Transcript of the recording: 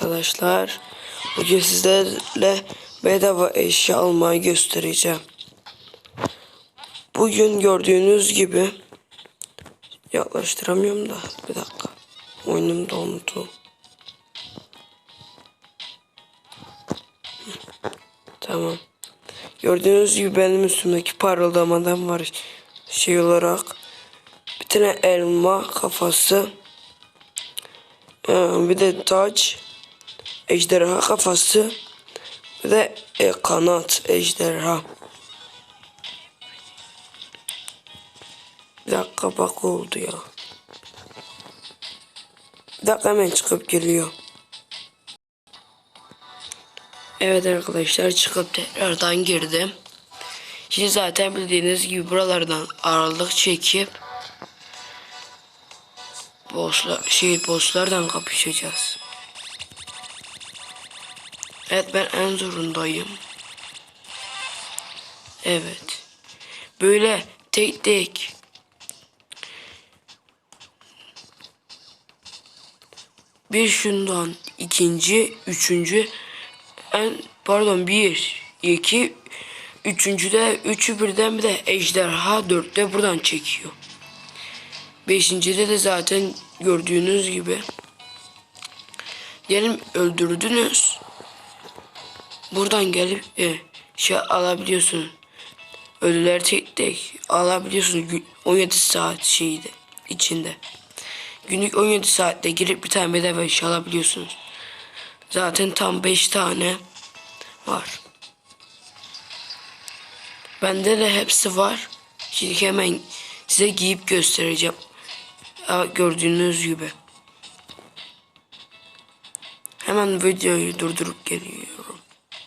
Arkadaşlar bugün sizlerle bedava eşya almayı göstereceğim. Bugün gördüğünüz gibi yaklaştıramıyorum da bir dakika oyunum dondu. Tamam. Gördüğünüz gibi benim üstümdeki parıldamadan var şey olarak. Bir tane elma kafası. Ee, bir de taç. Ejderha kafası. De e, kanat ejderha. Bir dakika bak oldu ya. Bir dakika hemen çıkıp geliyor. Evet arkadaşlar çıkıp tekrardan girdim. Şimdi zaten bildiğiniz gibi buralardan aralık çekip bosslar, şey bosslardan kapışacağız. Evet ben en zorundayım. Evet. Böyle tek tek bir şundan ikinci, üçüncü en pardon bir, iki, üçüncüde üçü birden bir de ejderha dörtte buradan çekiyor. Beşincide de zaten gördüğünüz gibi diyelim öldürdünüz. Buradan gelip e, şey alabiliyorsun. Ölüler tek tek alabiliyorsun Gü- 17 saat şeyde içinde. Günlük 17 saatte girip bir tane bedava eşya alabiliyorsunuz. Zaten tam 5 tane var. Bende de hepsi var. Şimdi hemen size giyip göstereceğim. Gördüğünüz gibi. Hemen videoyu durdurup geliyor.